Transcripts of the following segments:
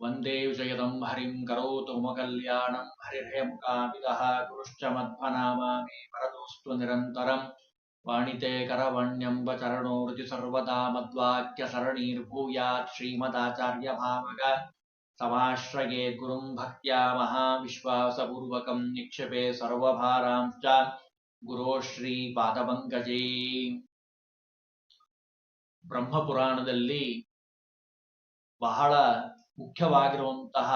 वन्दे विजयदं हरिं करोतु मम कल्याणं हरिर्हयमुखामिदः गुरुश्च मध्वनामा मे वरदोऽस्तु निरन्तरम् वाणिते करवण्यम्ब चरणो हृदि सर्वदा मद्वाक्यसरणीर्भूयात् श्रीमदाचार्यभावग समाश्रये गुरुं भक्त्या महाविश्वासपूर्वकं निक्षेपे सर्वभारांश्च ಗುರೋ ಶ್ರೀ ಪಾದಪಂಕಜೇ ಬ್ರಹ್ಮಪುರಾಣದಲ್ಲಿ ಬಹಳ ಮುಖ್ಯವಾಗಿರುವಂತಹ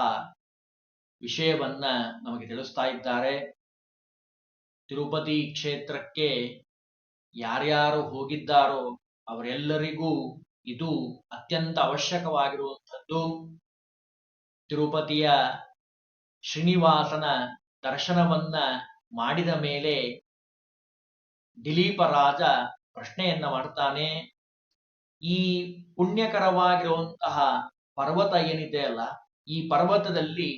ವಿಷಯವನ್ನ ನಮಗೆ ತಿಳಿಸ್ತಾ ಇದ್ದಾರೆ. ತಿರುಪತಿ ಕ್ಷೇತ್ರಕ್ಕೆ ಯಾರ್ಯಾರು ಹೋಗಿದ್ದಾರೋ ಅವರೆಲ್ಲರಿಗೂ ಇದು ಅತ್ಯಂತ ಅವಶ್ಯಕವಾಗಿರುವಂಥದ್ದು. ತಿರುಪತಿಯ ಶ್ರೀನಿವಾಸನ ದರ್ಶನವನ್ನ ಮಾಡಿದ ಮೇಲೆ ದಿಲೀಪ ರಾಜ ಪ್ರಶ್ನೆಯನ್ನ ಮಾಡ್ತಾನೆ. ಈ ಪುಣ್ಯಕರವಾಗಿರುವಂತಹ ಪರ್ವತ ಏನಿದೆ ಅಲ್ಲ, ಈ ಪರ್ವತದಲ್ಲಿ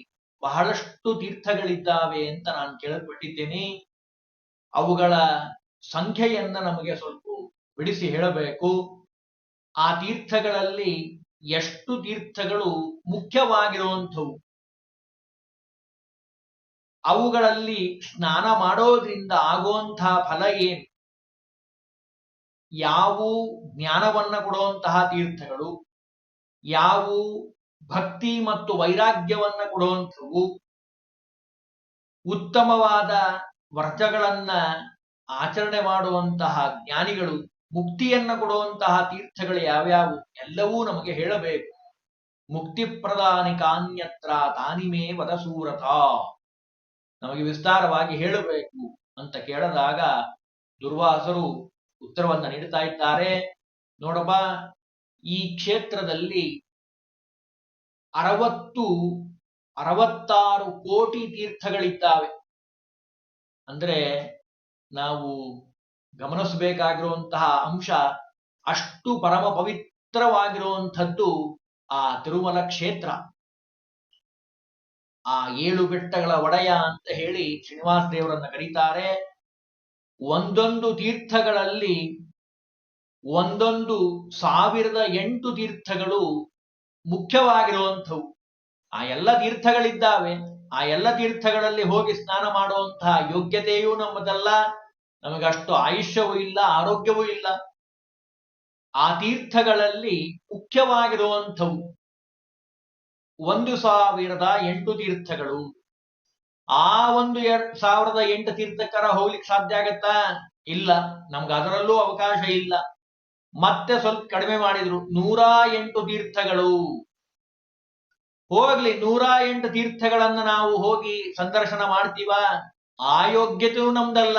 ಬಹಳಷ್ಟು ತೀರ್ಥಗಳಿದ್ದಾವೆ ಅಂತ ನಾನು ಕೇಳಲ್ಪಟ್ಟಿದ್ದೇನೆ ಅವುಗಳ ಸಂಖ್ಯೆಯನ್ನ ನಮಗೆ ಸ್ವಲ್ಪ ಬಿಡಿಸಿ ಹೇಳಬೇಕು. ಆ ತೀರ್ಥಗಳಲ್ಲಿ ಎಷ್ಟು ತೀರ್ಥಗಳು ಮುಖ್ಯವಾಗಿರುವಂಥವು ಅವುಗಳಲ್ಲಿ ಸ್ನಾನ ಮಾಡೋದ್ರಿಂದ ಆಗುವಂತಹ ಫಲ ಏನು? ಯಾವು ಜ್ಞಾನವನ್ನ ಕೊಡುವಂತಹ ತೀರ್ಥಗಳು? ಯಾವು ಭಕ್ತಿ ಮತ್ತು ವೈರಾಗ್ಯವನ್ನ ಕೊಡುವಂಥವು ಉತ್ತಮವಾದ ವ್ರತಗಳನ್ನ ಆಚರಣೆ ಮಾಡುವಂತಹ ಜ್ಞಾನಿಗಳು, ಮುಕ್ತಿಯನ್ನ ಕೊಡುವಂತಹ ತೀರ್ಥಗಳು ಯಾವ್ಯಾವು ಎಲ್ಲವೂ ನಮಗೆ ಹೇಳಬೇಕು. ಮುಕ್ತಿ ಪ್ರಧಾನಿ ಕಾನ್ಯತ್ರ ತಾನಿಮೇ ವದಸೂರತ ನಮಗೆ ವಿಸ್ತಾರವಾಗಿ ಹೇಳಬೇಕು ಅಂತ ಕೇಳದಾಗ ದುರ್ವಾಸರು ಉತ್ತರವನ್ನ ನೀಡ್ತಾ ಇದ್ದಾರೆ. ನೋಡಪ್ಪ ಈ ಕ್ಷೇತ್ರದಲ್ಲಿ ಅರವತ್ತು, ಅರವತ್ತಾರು ಕೋಟಿ ತೀರ್ಥಗಳಿದ್ದಾವೆ. ಅಂದ್ರೆ ನಾವು ಗಮನಿಸಬೇಕಾಗಿರುವಂತಹ ಅಂಶ ಅಷ್ಟು ಪರಮ ಪವಿತ್ರವಾಗಿರುವಂಥದ್ದು ಆ ತಿರುಮಲ ಕ್ಷೇತ್ರ. ಆ ಏಳು ಬೆಟ್ಟಗಳ ಒಡೆಯ ಅಂತ ಹೇಳಿ ಶ್ರೀನಿವಾಸ ದೇವರನ್ನ ಕರೀತಾರೆ. ಒಂದೊಂದು ತೀರ್ಥಗಳಲ್ಲಿ ಒಂದೊಂದು ಸಾವಿರದ ಎಂಟು ತೀರ್ಥಗಳು ಮುಖ್ಯವಾಗಿರುವಂಥವು. ಆ ಎಲ್ಲ ತೀರ್ಥಗಳಿದ್ದಾವೆ. ಆ ಎಲ್ಲ ತೀರ್ಥಗಳಲ್ಲಿ ಹೋಗಿ ಸ್ನಾನ ಮಾಡುವಂತಹ ಯೋಗ್ಯತೆಯೂ ನಮ್ಮದಲ್ಲ. ನಮಗಷ್ಟು ಆಯುಷ್ಯವೂ ಇಲ್ಲ, ಆರೋಗ್ಯವೂ ಇಲ್ಲ. ಆ ತೀರ್ಥಗಳಲ್ಲಿ ಮುಖ್ಯವಾಗಿರುವಂಥವು ಒಂದು ಸಾವಿರದ ಎಂಟು ತೀರ್ಥಗಳು. ಆ ಒಂದು ಎರಡ್ ಸಾವಿರದ ಎಂಟು ತೀರ್ಥಕರ ಹೋಗ್ಲಿಕ್ಕೆ ಸಾಧ್ಯ ಆಗತ್ತಾ? ಇಲ್ಲ. ನಮ್ಗೆ ಅದರಲ್ಲೂ ಅವಕಾಶ ಇಲ್ಲ. ಮತ್ತೆ ಸ್ವಲ್ಪ ಕಡಿಮೆ ಮಾಡಿದ್ರು. ನೂರ ಎಂಟು ತೀರ್ಥಗಳು. ಹೋಗ್ಲಿ, ನೂರ ಎಂಟು ತೀರ್ಥಗಳನ್ನ ನಾವು ಹೋಗಿ ಸಂದರ್ಶನ ಮಾಡ್ತೀವ? ಆ ಯೋಗ್ಯತೆಯೂ ನಮ್ದಲ್ಲ.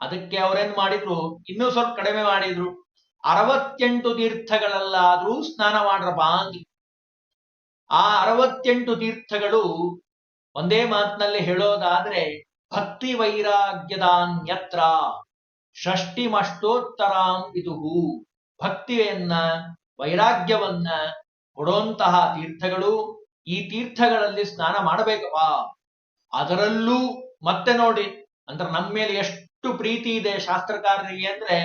ಅದಕ್ಕೆ ಅವ್ರೇನ್ ಮಾಡಿದ್ರು? ಇನ್ನೂ ಸ್ವಲ್ಪ ಕಡಿಮೆ ಮಾಡಿದ್ರು. ಅರವತ್ತೆಂಟು ತೀರ್ಥಗಳಲ್ಲಾದ್ರೂ ಸ್ನಾನ ಮಾಡ್ರಪ್ಪ ಅಂದ್ರು ಆ ಅರವತ್ತೆಂಟು ತೀರ್ಥಗಳು ಒಂದೇ ಮಾತಿನಲ್ಲಿ ಹೇಳೋದಾದ್ರೆ, ಭಕ್ತಿ ವೈರಾಗ್ಯದಾನ್ಯತ್ರ. ಷಷ್ಟಿಮಷ್ಟೋತ್ತರಾಂ ಇದುಹು ಭಕ್ತಿಯನ್ನ, ವೈರಾಗ್ಯವನ್ನ ಕೊಡುವಂತಹ ತೀರ್ಥಗಳು ಈ ತೀರ್ಥಗಳಲ್ಲಿ ಸ್ನಾನ ಮಾಡಬೇಕಪ್ಪ. ಅದರಲ್ಲೂ ಮತ್ತೆ ನೋಡಿ, ಅಂದ್ರೆ ನಮ್ಮ ಮೇಲೆ ಎಷ್ಟು ಪ್ರೀತಿ ಇದೆ ಶಾಸ್ತ್ರಕಾರರಿಗೆ ಅಂದ್ರೆ,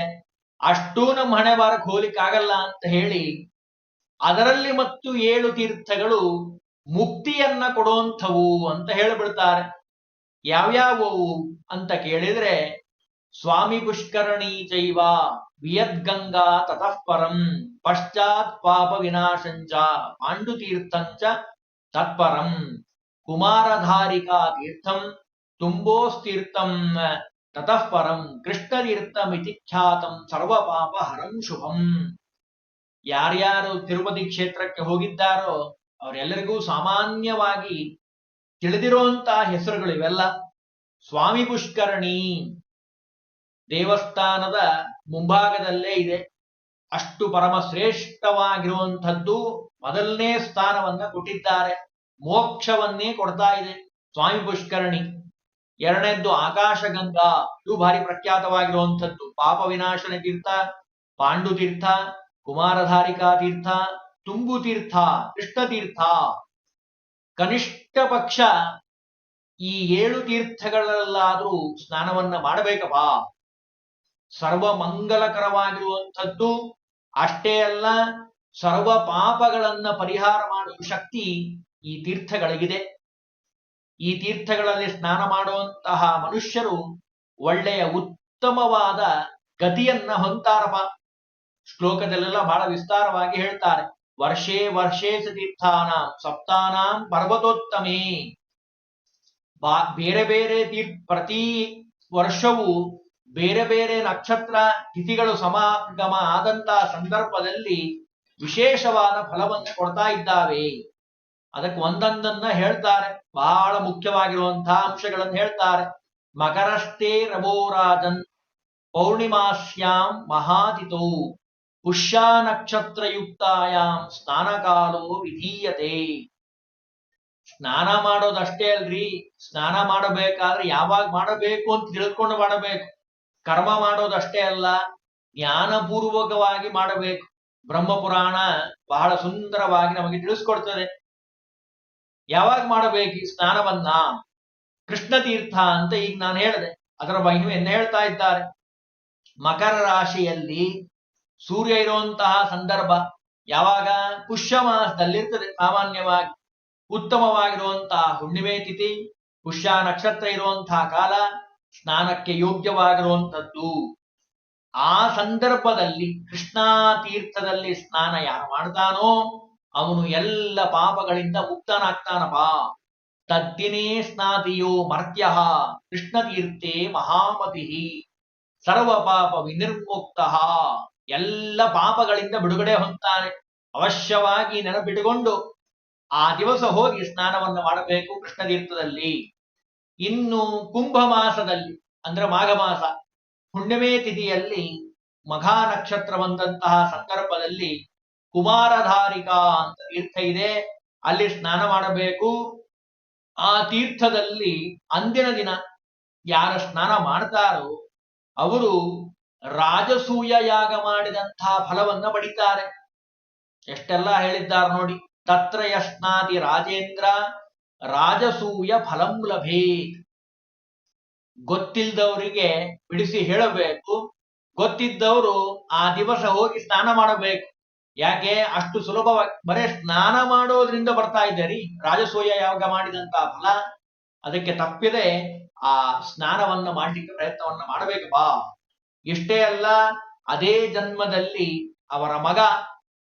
ಅಷ್ಟೂ ನಮ್ಮ ಹಣೆ ಬಾರಕ್ಕೆ ಹೋಲಿಕ್ಕಾಗಲ್ಲ ಅಂತ ಹೇಳಿ, ಅದರಲ್ಲಿ ಮತ್ತು ಏಳು ತೀರ್ಥಗಳು ಮುಕ್ತಿಯನ್ನ ಕೊಡುವಂಥವು ಅಂತ ಹೇಳಿಬಿಡ್ತಾರೆ. ಯಾವ್ಯಾವವು ಅಂತ ಕೇಳಿದ್ರೆ ಸ್ವಾಮಿ ಪುಷ್ಕರಣೀ ಚೈವ ವಿಯದ್ಗಂಗಾ ತತಃ ಪರಂ ಪಶ್ಚಾತ್ ಪಾಪ ವಿನಾಶಂಚ ಪಾಂಡುತೀರ್ಥಂಚ ತತ್ಪರಂ ಕುಮಾರಧಾರಿಕಾ ತೀರ್ಥಂ ತುಂಬೋಸ್ತೀರ್ಥಂ ತತಃ ಪರಂ ಕೃಷ್ಣತೀರ್ಥಮಿತಿ ಖ್ಯಾತಂ ಸರ್ವಪಾಪ ಹರಂ ಶುಭಂ. ಯಾರ್ಯಾರು ತಿರುಪತಿ ಕ್ಷೇತ್ರಕ್ಕೆ ಹೋಗಿದ್ದಾರೋ ಅವರೆಲ್ಲರಿಗೂ ಸಾಮಾನ್ಯವಾಗಿ ತಿಳಿದಿರುವಂತಹ ಹೆಸರುಗಳು ಇವೆಲ್ಲ ಸ್ವಾಮಿ ಪುಷ್ಕರಣಿ ದೇವಸ್ಥಾನದ ಮುಂಭಾಗದಲ್ಲೇ ಇದೆ. ಅಷ್ಟು ಪರಮ ಶ್ರೇಷ್ಠವಾಗಿರುವಂಥದ್ದು ಮೊದಲನೇ ಸ್ಥಾನವನ್ನ ಕೊಟ್ಟಿದ್ದಾರೆ. ಮೋಕ್ಷವನ್ನೇ ಕೊಡ್ತಾ ಇದೆ ಸ್ವಾಮಿ ಪುಷ್ಕರಣಿ. ಎರಡನೇದ್ದು ಆಕಾಶಗಂಗಾ. ಇದು ಭಾರಿ ಪ್ರಖ್ಯಾತವಾಗಿರುವಂಥದ್ದು. ಪಾಪ ವಿನಾಶನ ತೀರ್ಥ, ಪಾಂಡು ತೀರ್ಥ, ಕುಮಾರಧಾರಿಕಾ ತೀರ್ಥ ತುಂಬು ತೀರ್ಥ, ಕೃಷ್ಣ ತೀರ್ಥ. ಕನಿಷ್ಠ ಪಕ್ಷ ಈ ಏಳು ತೀರ್ಥಗಳಲ್ಲಾದ್ರೂ ಸ್ನಾನವನ್ನ ಮಾಡಬೇಕಪ್ಪ. ಸರ್ವ ಮಂಗಲಕರವಾಗಿರುವಂಥದ್ದು ಅಷ್ಟೇ ಅಲ್ಲ, ಸರ್ವ ಪಾಪಗಳನ್ನ ಪರಿಹಾರ ಮಾಡುವ ಶಕ್ತಿ ಈ ತೀರ್ಥಗಳಿಗಿದೆ. ಈ ತೀರ್ಥಗಳಲ್ಲಿ ಸ್ನಾನ ಮಾಡುವಂತಹ ಮನುಷ್ಯರು ಒಳ್ಳೆಯ ಉತ್ತಮವಾದ ಗತಿಯನ್ನ ಹೊಂತಾರಪ್ಪ ಶ್ಲೋಕದಲ್ಲೆಲ್ಲ ಬಹಳ ವಿಸ್ತಾರವಾಗಿ ಹೇಳ್ತಾರೆ, ವರ್ಷೇ ವರ್ಷೇ ತೀರ್ಥಾನ ಸಪ್ತಾನಾಂ ಪರ್ವತೋತ್ತಮೇ. ಬಾ, ಬೇರೆ ಬೇರೆ ತೀರ್ ಪ್ರತಿ ವರ್ಷವೂ ಬೇರೆ ಬೇರೆ ನಕ್ಷತ್ರ ತಿಥಿಗಳು ಸಮಾಗಮ ಆದಂತಹ ಸಂದರ್ಭದಲ್ಲಿ ವಿಶೇಷವಾದ ಫಲವನ್ನು ಕೊಡ್ತಾ ಇದ್ದಾವೆ. ಅದಕ್ಕೆ ಒಂದೊಂದನ್ನ ಹೇಳ್ತಾರೆ. ಬಹಳ ಮುಖ್ಯವಾಗಿರುವಂತಹ ಅಂಶಗಳನ್ನು ಹೇಳ್ತಾರೆ. ಮಕರಷ್ಟೇ ರಮೋರಾಜನ್ ಪೌರ್ಣಿಮಾಸ್ಯಾಂ ಮಹಾತಿಥೌ ಪುಷ್ಯ ನಕ್ಷತ್ರಯುಕ್ತಾಯಾಂ ಸ್ನಾನಕಾಲೋ ವಿಧೀಯತೆ. ಸ್ನಾನ ಮಾಡೋದಷ್ಟೇ ಅಲ್ರಿ. ಸ್ನಾನ ಮಾಡಬೇಕಾದ್ರೆ ಯಾವಾಗ ಮಾಡಬೇಕು ಅಂತ ತಿಳ್ಕೊಂಡು ಮಾಡಬೇಕು. ಕರ್ಮ ಮಾಡೋದಷ್ಟೇ ಅಲ್ಲ, ಜ್ಞಾನಪೂರ್ವಕವಾಗಿ ಮಾಡಬೇಕು. ಬ್ರಹ್ಮಪುರಾಣ ಬಹಳ ಸುಂದರವಾಗಿ ನಮಗೆ ತಿಳಿಸ್ಕೊಡ್ತದೆ. ಯಾವಾಗ ಮಾಡಬೇಕು? ಈ ಸ್ನಾನವನ್ನ ಕೃಷ್ಣ ತೀರ್ಥ ಅಂತ ಈಗ ನಾನು ಹೇಳಿದೆ. ಅದರ ಮಹಿಮೆಯನ್ನು ಹೇಳ್ತಾ ಇದ್ದಾರೆ. ಮಕರ ರಾಶಿಯಲ್ಲಿ ಸೂರ್ಯ ಇರುವಂತಹ ಸಂದರ್ಭ ಯಾವಾಗ? ಪುಷ್ಯ ಮಾಸದಲ್ಲಿರ್ತದೆ ಸಾಮಾನ್ಯವಾಗಿ. ಉತ್ತಮವಾಗಿರುವಂತಹ ಹುಣ್ಣಿಮೆ ತಿಥಿ, ಪುಷ್ಯ ನಕ್ಷತ್ರ ಇರುವಂತಹ ಕಾಲ ಸ್ನಾನಕ್ಕೆ ಯೋಗ್ಯವಾಗಿರುವಂಥದ್ದು. ಆ ಸಂದರ್ಭದಲ್ಲಿ ಕೃಷ್ಣಾ ತೀರ್ಥದಲ್ಲಿ ಸ್ನಾನ ಯಾರು ಮಾಡ್ತಾನೋ ಅವನು ಎಲ್ಲ ಪಾಪಗಳಿಂದ ಮುಕ್ತನಾಗ್ತಾನಪ್ಪ. ತದ್ದಿನೇ ಸ್ನಾತಿಯೋ ಮರ್ತ್ಯ ಕೃಷ್ಣ ತೀರ್ಥೆ ಮಹಾಮತಿ ಸರ್ವ ಪಾಪ ವಿನಿರ್ಮುಕ್ತ ಎಲ್ಲ ಪಾಪಗಳಿಂದ ಬಿಡುಗಡೆ ಹೊಂದ್ತಾನೆ. ಅವಶ್ಯವಾಗಿ ನೆನಪಿಟ್ಟುಕೊಂಡು ಆ ದಿವಸ ಹೋಗಿ ಸ್ನಾನವನ್ನು ಮಾಡಬೇಕು ಕೃಷ್ಣ ತೀರ್ಥದಲ್ಲಿ ಇನ್ನು ಕುಂಭ ಮಾಸದಲ್ಲಿ ಅಂದ್ರೆ ಮಾಘ ಮಾಸ ಹುಣ್ಣಿಮೆ ತಿಥಿಯಲ್ಲಿ ಮಘಾ ನಕ್ಷತ್ರ ಬಂದಂತಹ ಸಂದರ್ಭದಲ್ಲಿ ಕುಮಾರಧಾರಿಕಾ ಅಂತ ತೀರ್ಥ ಇದೆ. ಅಲ್ಲಿ ಸ್ನಾನ ಮಾಡಬೇಕು. ಆ ತೀರ್ಥದಲ್ಲಿ ಅಂದಿನ ದಿನ ಯಾರ ಸ್ನಾನ ಮಾಡ್ತಾರೋ ಅವರು ರಾಜಸೂಯ ಯಾಗ ಮಾಡಿದಂತಹ ಫಲವನ್ನ ಪಡಿತಾರೆ. ಎಷ್ಟೆಲ್ಲ ಹೇಳಿದ್ದಾರೆ ನೋಡಿ ತತ್ರ ಯಸ್ನಾತಿ ರಾಜೇಂದ್ರ ರಾಜಸೂಯ ಫಲಂ ಲಭೇತ್ ಗೊತ್ತಿಲ್ದವರಿಗೆ ಬಿಡಿಸಿ ಹೇಳಬೇಕು. ಗೊತ್ತಿದ್ದವರು ಆ ದಿವಸ ಹೋಗಿ ಸ್ನಾನ ಮಾಡಬೇಕು. ಯಾಕೆ? ಅಷ್ಟು ಸುಲಭವಾಗಿ. ಬರೇ ಸ್ನಾನ ಮಾಡೋದ್ರಿಂದ ಬರ್ತಾ ಇದ್ದೀರಿ. ರಾಜಸೂಯ ಯಾವಾಗ ಮಾಡಿದಂತ ಫಲ? ಅದಕ್ಕೆ ತಪ್ಪಿದೆ. ಆ ಸ್ನಾನವನ್ನ ಮಾಡ್ಲಿಕ್ಕೆ ಪ್ರಯತ್ನವನ್ನ ಬಾ. ಇಷ್ಟೇ ಅಲ್ಲ, ಅದೇ ಜನ್ಮದಲ್ಲಿ ಅವರ ಮಗ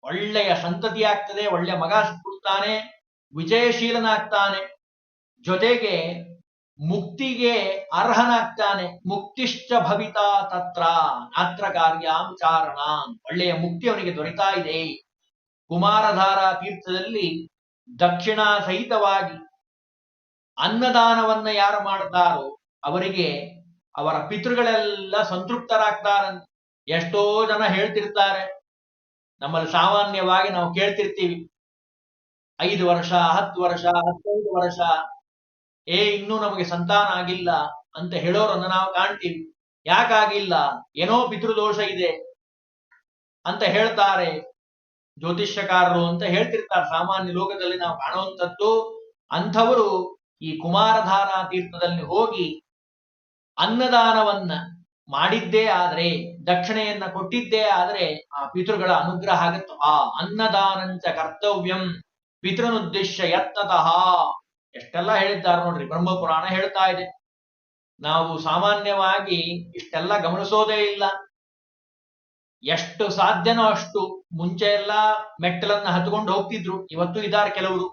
ಒಳ್ಳೆಯ ಸಂತತಿ ಆಗ್ತದೆ ಒಳ್ಳೆಯ ಮಗ ಹುಡ್ತಾನೆ ವಿಜಯಶೀಲನಾಗ್ತಾನೆ, ಜೊತೆಗೆ ಮುಕ್ತಿಗೆ ಅರ್ಹನಾಗ್ತಾನೆ. ಮುಕ್ತಿಶ್ಚ ಭವಿತಾ ತತ್ರ ನಾತ್ರ ಕಾರ್ಯಾಂ ಒಳ್ಳೆಯ ಮುಕ್ತಿ ಅವನಿಗೆ ದೊರೆತಾ ಇದೆ. ಕುಮಾರಧಾರ ತೀರ್ಥದಲ್ಲಿ ದಕ್ಷಿಣ ಸಹಿತವಾಗಿ ಅನ್ನದಾನವನ್ನ ಯಾರು ಮಾಡ್ತಾರೋ ಅವರಿಗೆ ಅವರ ಪಿತೃಗಳೆಲ್ಲ ಸಂತೃಪ್ತರಾಗ್ತಾರಂತೆ. ಎಷ್ಟೋ ಜನ ಹೇಳ್ತಿರ್ತಾರೆ, ನಮ್ಮಲ್ಲಿ ಸಾಮಾನ್ಯವಾಗಿ ನಾವು ಕೇಳ್ತಿರ್ತೀವಿ ಐದು ವರ್ಷ, ಹತ್ತು ವರ್ಷ ಹತ್ತೈದು ವರ್ಷ. ಏ, ಇನ್ನೂ ನಮಗೆ ಸಂತಾನ ಆಗಿಲ್ಲ ಅಂತ ಹೇಳೋರನ್ನ ನಾವು ಕಾಣ್ತೀವಿ. ಯಾಕಾಗಿಲ್ಲ? ಏನೋ ಪಿತೃದೋಷ ಇದೆ ಅಂತ ಹೇಳ್ತಾರೆ ಜ್ಯೋತಿಷ್ಯಕಾರರು ಅಂತ ಹೇಳ್ತಿರ್ತಾರೆ. ಸಾಮಾನ್ಯ ಲೋಕದಲ್ಲಿ ನಾವು ಕಾಣುವಂಥದ್ದು ಅಂಥವರು ಈ ಕುಮಾರಧಾರಾ ತೀರ್ಥದಲ್ಲಿ ಹೋಗಿ ಅನ್ನದಾನವನ್ನ ಮಾಡಿದ್ದೇ ಆದ್ರೆ, ದಕ್ಷಿಣೆಯನ್ನ ಕೊಟ್ಟಿದ್ದೇ ಆದ್ರೆ ಆ ಪಿತೃಗಳ ಅನುಗ್ರಹ ಆಗತ್ತೋ. ಆ ಅನ್ನದಾನಂಚ ಕರ್ತವ್ಯಂ. ಪಿತೃನುದ್ದೇಶ ಯತ್ನತಃ. ಎಷ್ಟೆಲ್ಲ ಹೇಳಿದ್ದಾರೆ ನೋಡ್ರಿ ಬ್ರಹ್ಮಪುರಾಣ ಹೇಳ್ತಾ ಇದೆ. ನಾವು ಸಾಮಾನ್ಯವಾಗಿ ಇಷ್ಟೆಲ್ಲ ಗಮನಿಸೋದೇ ಇಲ್ಲ. ಎಷ್ಟು ಸಾಧ್ಯನೋ ಅಷ್ಟು ಮುಂಚೆ ಎಲ್ಲ ಮೆಟ್ಟಲನ್ನ ಹತ್ಕೊಂಡು ಹೋಗ್ತಿದ್ರು, ಇವತ್ತು ಇದ್ದಾರೆ ಕೆಲವರು.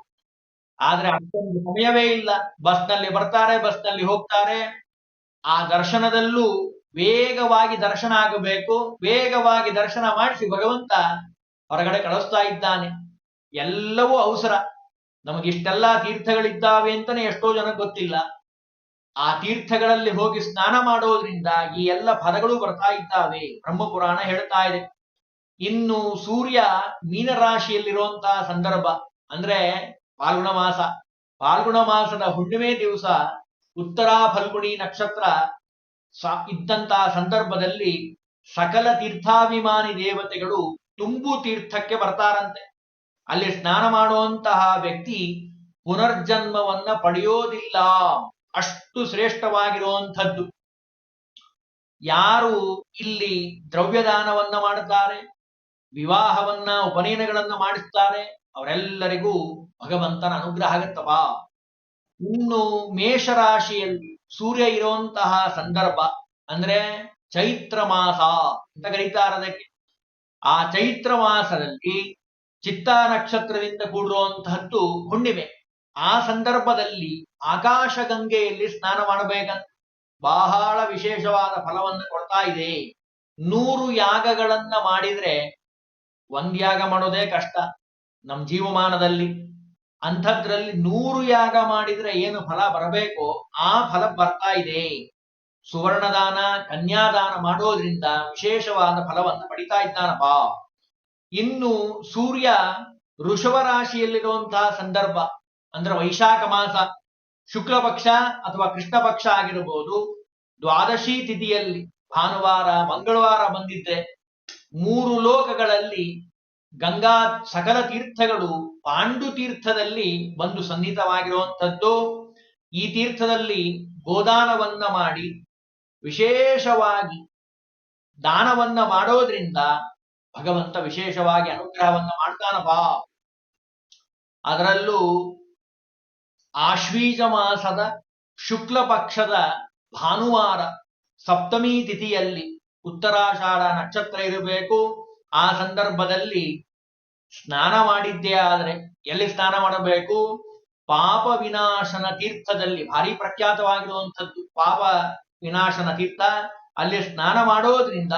ಆದ್ರೆ ಅಷ್ಟೊಂದು ಸಮಯವೇ ಇಲ್ಲ. ಬಸ್ನಲ್ಲಿ ಬರ್ತಾರೆ, ಬಸ್ನಲ್ಲಿ ಹೋಗ್ತಾರೆ. ಆ ದರ್ಶನದಲ್ಲೂ ವೇಗವಾಗಿ ದರ್ಶನ ಆಗಬೇಕು, ವೇಗವಾಗಿ ದರ್ಶನ ಮಾಡಿಸಿ ಭಗವಂತ ಹೊರಗಡೆ ಕಳಿಸ್ತಾ ಇದ್ದಾನೆ. ಎಲ್ಲವೂ ಅವಸರ. ನಮಗಿಷ್ಟೆಲ್ಲ ತೀರ್ಥಗಳಿದ್ದಾವೆ ಅಂತಾನೆ ಎಷ್ಟೋ ಜನ ಗೊತ್ತಿಲ್ಲ. ಆ ತೀರ್ಥಗಳಲ್ಲಿ ಹೋಗಿ ಸ್ನಾನ ಮಾಡೋದ್ರಿಂದ ಈ ಎಲ್ಲ ಫಲಗಳು ಬರ್ತಾ ಇದ್ದಾವೆ. ಬ್ರಹ್ಮಪುರಾಣ ಹೇಳ್ತಾ ಇದೆ. ಇನ್ನು ಸೂರ್ಯ ಮೀನರಾಶಿಯಲ್ಲಿರುವಂತಹ ಸಂದರ್ಭ, ಅಂದ್ರೆ ಫಾಲ್ಗುಣ ಮಾಸ. ಫಾಲ್ಗುಣ ಮಾಸದ ಹುಣ್ಣಿಮೆ ದಿವಸ ಉತ್ತರ ಫಲ್ಗುಣಿ ನಕ್ಷತ್ರ ಇದ್ದಂತಹ ಸಂದರ್ಭದಲ್ಲಿ ಸಕಲ ತೀರ್ಥಾಭಿಮಾನಿ ದೇವತೆಗಳು ತುಂಬು ತೀರ್ಥಕ್ಕೆ ಬರ್ತಾರಂತೆ. ಅಲ್ಲಿ ಸ್ನಾನ ಮಾಡುವಂತಹ ವ್ಯಕ್ತಿ ಪುನರ್ಜನ್ಮವನ್ನ ಪಡೆಯೋದಿಲ್ಲ. ಅಷ್ಟು ಶ್ರೇಷ್ಠವಾಗಿರುವಂಥದ್ದು. ಯಾರು ಇಲ್ಲಿ ದ್ರವ್ಯದಾನವನ್ನ ಮಾಡುತ್ತಾರೆ, ವಿವಾಹವನ್ನ, ಉಪನಯನಗಳನ್ನ ಮಾಡಿಸ್ತಾರೆ, ಅವರೆಲ್ಲರಿಗೂ ಭಗವಂತನ ಅನುಗ್ರಹ ಆಗತ್ತಪ್ಪ ಇನ್ನು ಮೇಷರಾಶಿಯಲ್ಲಿ ಸೂರ್ಯ ಇರುವಂತಹ ಸಂದರ್ಭ ಅಂದ್ರೆ ಚೈತ್ರ ಮಾಸ ಅಂತ ಕರೀತಾರೆ ಅದಕ್ಕೆ. ಆ ಚೈತ್ರ ಮಾಸದಲ್ಲಿ ಚಿತ್ತ ನಕ್ಷತ್ರದಿಂದ ಕೂಡಿರುವಂತಹದ್ದು ಹುಣ್ಣಿಮೆ. ಆ ಸಂದರ್ಭದಲ್ಲಿ ಆಕಾಶ ಗಂಗೆಯಲ್ಲಿ ಸ್ನಾನ ಮಾಡಬೇಕಂತ ಬಹಳ ವಿಶೇಷವಾದ ಫಲವನ್ನು ಕೊಡ್ತಾ ಇದೆ. ನೂರು ಯಾಗಗಳನ್ನ ಮಾಡಿದ್ರೆ ಒಂದ್ ಯಾಗ ಮಾಡೋದೇ ಕಷ್ಟ ನಮ್ ಜೀವಮಾನದಲ್ಲಿ. ಅಂಥದ್ರಲ್ಲಿ ನೂರು ಯಾಗ ಮಾಡಿದ್ರೆ ಏನು ಫಲ ಬರಬೇಕೋ ಆ ಫಲ ಬರ್ತಾ ಇದೆ. ಸುವರ್ಣದಾನ, ಕನ್ಯಾದಾನ ಮಾಡೋದ್ರಿಂದ ವಿಶೇಷವಾದ ಫಲವನ್ನು ಪಡಿತಾ ಇದ್ದಾನಪ್ಪ. ಇನ್ನು ಸೂರ್ಯ ಋಷಭ ರಾಶಿಯಲ್ಲಿರುವಂತಹ ಸಂದರ್ಭ, ಅಂದ್ರೆ ವೈಶಾಖ ಮಾಸ, ಶುಕ್ಲ ಪಕ್ಷ ಅಥವಾ ಕೃಷ್ಣ ಪಕ್ಷ ಆಗಿರಬಹುದು, ದ್ವಾದಶಿ ತಿಥಿಯಲ್ಲಿ ಭಾನುವಾರ, ಮಂಗಳವಾರ ಬಂದಿದ್ರೆ ಮೂರು ಲೋಕಗಳಲ್ಲಿ ಗಂಗಾ ಸಕಲ ತೀರ್ಥಗಳು ಪಾಂಡು ತೀರ್ಥದಲ್ಲಿ ಬಂದು ಸನ್ನಿಹಿತವಾಗಿರುವಂಥದ್ದು. ಈ ತೀರ್ಥದಲ್ಲಿ ಗೋದಾನವನ್ನ ಮಾಡಿ ವಿಶೇಷವಾಗಿ ದಾನವನ್ನ ಮಾಡೋದ್ರಿಂದ ಭಗವಂತ ವಿಶೇಷವಾಗಿ ಅನುಗ್ರಹವನ್ನ ಮಾಡ್ತಾನಪ್ಪ ಅದರಲ್ಲೂ ಆಶ್ವೀಜ ಮಾಸದ ಶುಕ್ಲ ಪಕ್ಷದ ಭಾನುವಾರ ಸಪ್ತಮಿ ತಿಥಿಯಲ್ಲಿ ಉತ್ತರಾಷಾಢ ನಕ್ಷತ್ರ ಇರಬೇಕು. ಆ ಸಂದರ್ಭದಲ್ಲಿ ಸ್ನಾನ ಮಾಡಿದ್ದೇ ಆದರೆ ಎಲ್ಲಿ ಸ್ನಾನ ಮಾಡಬೇಕು? ಪಾಪ ವಿನಾಶನ ತೀರ್ಥದಲ್ಲಿ ಭಾರಿ ಪ್ರಖ್ಯಾತವಾಗಿರುವಂಥದ್ದು ಪಾಪ ವಿನಾಶನ ತೀರ್ಥ. ಅಲ್ಲಿ ಸ್ನಾನ ಮಾಡೋದ್ರಿಂದ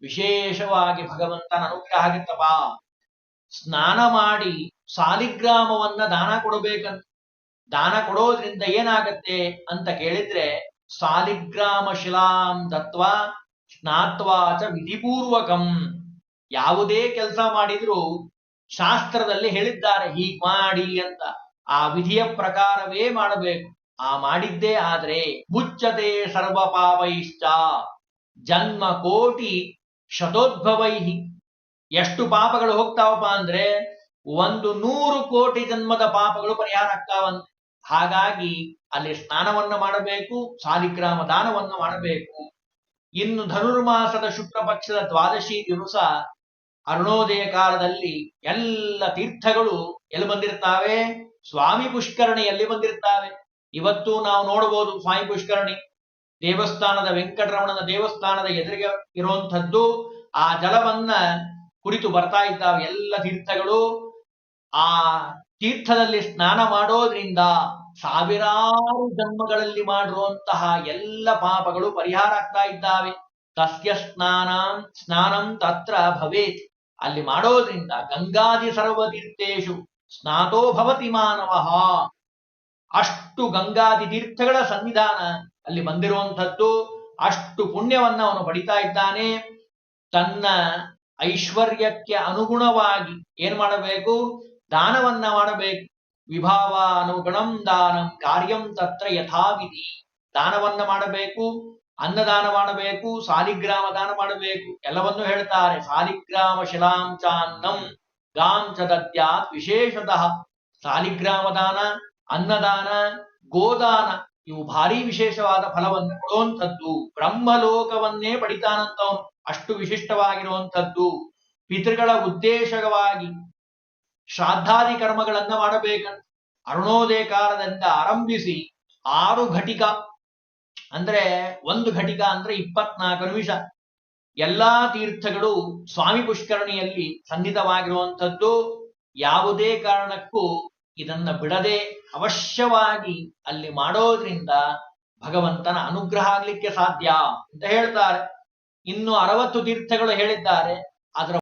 ವಿಶೇಷವಾಗಿ ಭಗವಂತನ ಅನುಗ್ರಹ ಆಗಿತ್ತಪ್ಪ ಸ್ನಾನ ಮಾಡಿ ಸಾಲಿಗ್ರಾಮವನ್ನ ದಾನ ಕೊಡಬೇಕಂತ, ದಾನ ಕೊಡೋದ್ರಿಂದ ಏನಾಗತ್ತೆ ಅಂತ ಕೇಳಿದ್ರೆ ಸಾಲಿಗ್ರಾಮ ಶಿಲಾಂ ದತ್ವ ಸ್ನಾತ್ವಾಚ ವಿಧಿಪೂರ್ವಕಂ. ಯಾವುದೇ ಕೆಲಸ ಮಾಡಿದ್ರು ಶಾಸ್ತ್ರದಲ್ಲಿ ಹೇಳಿದ್ದಾರೆ, ಹೀಗ್ ಮಾಡಿ ಅಂತ. ಆ ವಿಧಿಯ ಪ್ರಕಾರವೇ ಮಾಡಬೇಕು. ಆ ಮಾಡಿದ್ದೇ ಆದ್ರೆ ಮುಚ್ಚತೆ ಸರ್ವ ಪಾಪೈಶ್ಚ ಜನ್ಮ ಕೋಟಿ ಶತೋದ್ಭವೈಹಿ. ಎಷ್ಟು ಪಾಪಗಳು ಹೋಗ್ತಾವಪ್ಪ ಅಂದ್ರೆ ಒಂದು ನೂರು ಕೋಟಿ ಜನ್ಮದ ಪಾಪಗಳು ಪರಿಹಾರ ಆಗ್ತಾವಂತ. ಹಾಗಾಗಿ ಅಲ್ಲಿ ಸ್ನಾನವನ್ನ ಮಾಡಬೇಕು, ಸಾಲಿಗ್ರಾಮ ದಾನವನ್ನ ಮಾಡಬೇಕು. ಇನ್ನು ಧನುರ್ಮಾಸದ ಶುಕ್ಲ ಪಕ್ಷದ ದ್ವಾದಶಿ ದಿವಸ ಅರುಣೋದಯ ಕಾಲದಲ್ಲಿ ಎಲ್ಲ ತೀರ್ಥಗಳು ಎಲ್ಲಿ ಬಂದಿರ್ತಾವೆ? ಸ್ವಾಮಿ ಪುಷ್ಕರಣಿಯಲ್ಲಿ ಬಂದಿರ್ತಾವೆ. ಇವತ್ತು ನಾವು ನೋಡಬಹುದು ಸ್ವಾಮಿ ಪುಷ್ಕರಣಿ. ದೇವಸ್ಥಾನದ ವೆಂಕಟರಮಣನ ದೇವಸ್ಥಾನದ ಎದುರಿಗೆ ಇರುವಂಥದ್ದು, ಆ ಜಲವನ್ನ ಕುರಿತು ಬರ್ತಾ ಇದ್ದಾವೆ ಎಲ್ಲ ತೀರ್ಥಗಳು. ಆ ತೀರ್ಥದಲ್ಲಿ ಸ್ನಾನ ಮಾಡೋದ್ರಿಂದ ಸಾವಿರಾರು ಜನ್ಮಗಳಲ್ಲಿ ಮಾಡಿರುವಂತಹ ಎಲ್ಲ ಪಾಪಗಳು ಪರಿಹಾರ ಆಗ್ತಾ ಇದ್ದಾವೆ. ತಸ್ಯ ಸ್ನಾನಂ ಸ್ನಾನಂ ತತ್ರ ಭವೇತ್. ಅಲ್ಲಿ ಮಾಡೋದ್ರಿಂದ ಗಂಗಾದಿ ಸರ್ವ ತೀರ್ಥೇಶು ಸ್ನಾತೋ ಭವತಿ ಮಾನವಃ. ಅಷ್ಟು ಗಂಗಾದಿ ತೀರ್ಥಗಳ ಸನ್ನಿಧಾನ ಅಲ್ಲಿ ಬಂದಿರುವಂಥದ್ದು ಅಷ್ಟು ಪುಣ್ಯವನ್ನ ಅವನು ಪಡಿತಾ ಇದ್ದಾನೆ. ತನ್ನ ಐಶ್ವರ್ಯಕ್ಕೆ ಅನುಗುಣವಾಗಿ ಏನ್ ಮಾಡಬೇಕು? ದಾನವನ್ನ ಮಾಡಬೇಕು. ವಿಭಾವ ಅನುಗುಣಂ ದಾನಂ ಕಾರ್ಯಂ ತತ್ರ ಯಥಾವಿಧಿ. ದಾನವನ್ನ ಮಾಡಬೇಕು, ಅನ್ನದಾನ ಮಾಡಬೇಕು, ಸಾಲಿಗ್ರಾಮ ದಾನ ಮಾಡಬೇಕು, ಎಲ್ಲವನ್ನು ಹೇಳ್ತಾರೆ. ಸಾಲಿಗ್ರಾಮ ಶಿಲಾಂಚಾನ್ನಂ ಗಾಂಚ ದದ್ಯಾತ್ ವಿಶೇಷತಃ. ಸಾಲಿಗ್ರಾಮ ದಾನ, ಅನ್ನದಾನ, ಗೋದಾನ ಇವು ಭಾರಿ ವಿಶೇಷವಾದ ಫಲವನ್ನು ಕೊಡುವಂಥದ್ದು. ಬ್ರಹ್ಮಲೋಕವನ್ನೇ ಪಡಿತಾನಂತವನು ಅಷ್ಟು ವಿಶಿಷ್ಟವಾಗಿರುವಂಥದ್ದು. ಪಿತೃಗಳ ಉದ್ದೇಶವಾಗಿ ಶ್ರಾದ್ದಾದಿ ಕರ್ಮಗಳನ್ನ ಮಾಡಬೇಕಂತ ಅರುಣೋದಯ ಕಾಲದಿಂದ ಆರಂಭಿಸಿ ಆರು ಘಟಿಕ, ಅಂದ್ರೆ ಒಂದು ಘಟಿಕ ಅಂದ್ರೆ ಇಪ್ಪತ್ನಾಲ್ಕು ನಿಮಿಷ, ಎಲ್ಲಾ ತೀರ್ಥಗಳು ಸ್ವಾಮಿ ಪುಷ್ಕರಣಿಯಲ್ಲಿ ಸನ್ನಿಧವಾಗಿರುವಂಥದ್ದು ಯಾವುದೇ ಕಾರಣಕ್ಕೂ ಇದನ್ನ ಬಿಡದೆ ಅವಶ್ಯವಾಗಿ ಅಲ್ಲಿ ಮಾಡೋದ್ರಿಂದ ಭಗವಂತನ ಅನುಗ್ರಹ ಆಗ್ಲಿಕ್ಕೆ ಸಾಧ್ಯ ಅಂತ ಹೇಳ್ತಾರೆ. ಇನ್ನು ಅರವತ್ತು ತೀರ್ಥಗಳು ಹೇಳಿದ್ದಾರೆ. ಅದರ